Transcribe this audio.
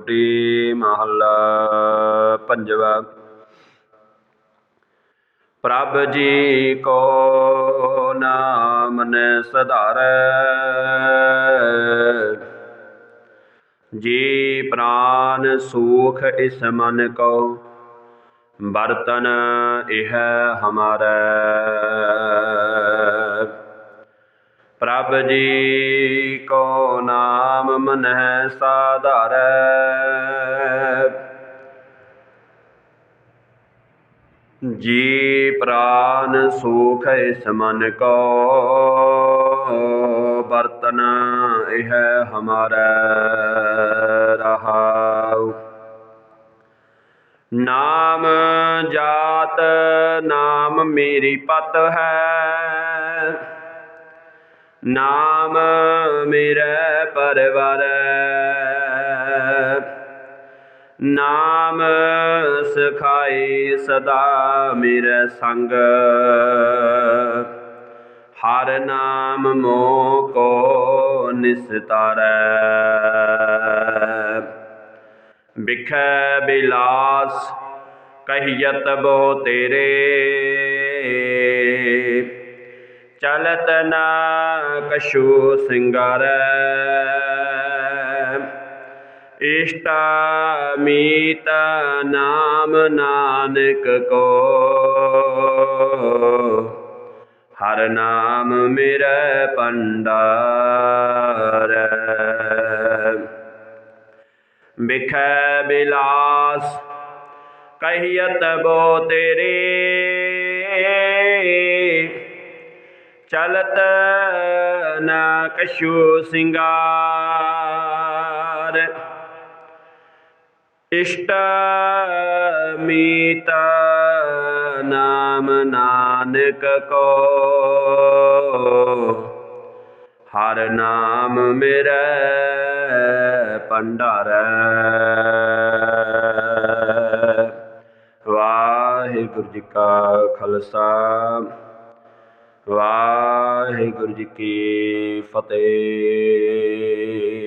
ਸੋਟੀ ਮਹੱਲਾ ਪੰਜਵਾ। ਪ੍ਰਭ ਜੀ ਕੋ ਨਾਮ ਨ ਸਧਾਰੈ। ਜੀ ਪ੍ਰਾਨ ਸੁਖ ਇਸ ਮਨ ਕੋ ਬਰਤਨ ਇਹ ਹਮਾਰਾ। ਪ੍ਰਭ ਜੀ ਕੋ ਨਾਮ ਮਨਹਿ ਸਾਧਾਰੈ। ਜੀ ਪ੍ਰਾਨ ਸੁਖ ਇਸ ਮਨ ਕੋ ਬਰਤਨ ਇਹ ਹਮਾਰਾ ਰਹਾਉ। ਨਾਮ ਜਾਤ ਨਾਮ ਮੇਰੀ ਪਤ ਹੈ। ਨਾਮ ਮੇਰੇ ਪਰਵਾਰ। ਨਾਮ ਸਖਾਈ ਸਦਾ ਮੇਰੇ ਸੰਗ। ਹਰ ਨਾਮ ਮੋ ਕੋ ਨਿਸਤਾਰੈ। ਬਿਖੈ ਬਿਲਾਸ, ਕਹੀਅਤ ਬੋ ਤੇਰੇ। ਚਲਤ ਨਾ ਕਛੂ ਸਿੰਗਾਰੈ। ਇਸ਼ਟਾ ਮੀਤ ਨਾਮ ਨਾਨਕ ਕੋ। ਹਰ ਨਾਮ ਮੇਰੇ ਪੰਡਾਰੈ ਬਿਖੈ ਬਿਲਾਸ, ਕਹੀਅਤ ਬੋ ਤੇਰੇ। ਚਲਤ ਨ ਕਛੂ ਸਿੰਗਾਰ। ਇਸ਼ਟ ਮੀਤ ਨਾਮ ਨਾਨਕ ਕੋ। ਹਰ ਨਾਮ ਮੇਰੇ ਭੰਡਾਰ। ਵਾਹਿਗੁਰੂ ਜੀ ਕਾ ਖਾਲਸਾ। ਵਾਹਿਗੁਰੂ ਜੀ ਕੀ ਫਤਿਹ।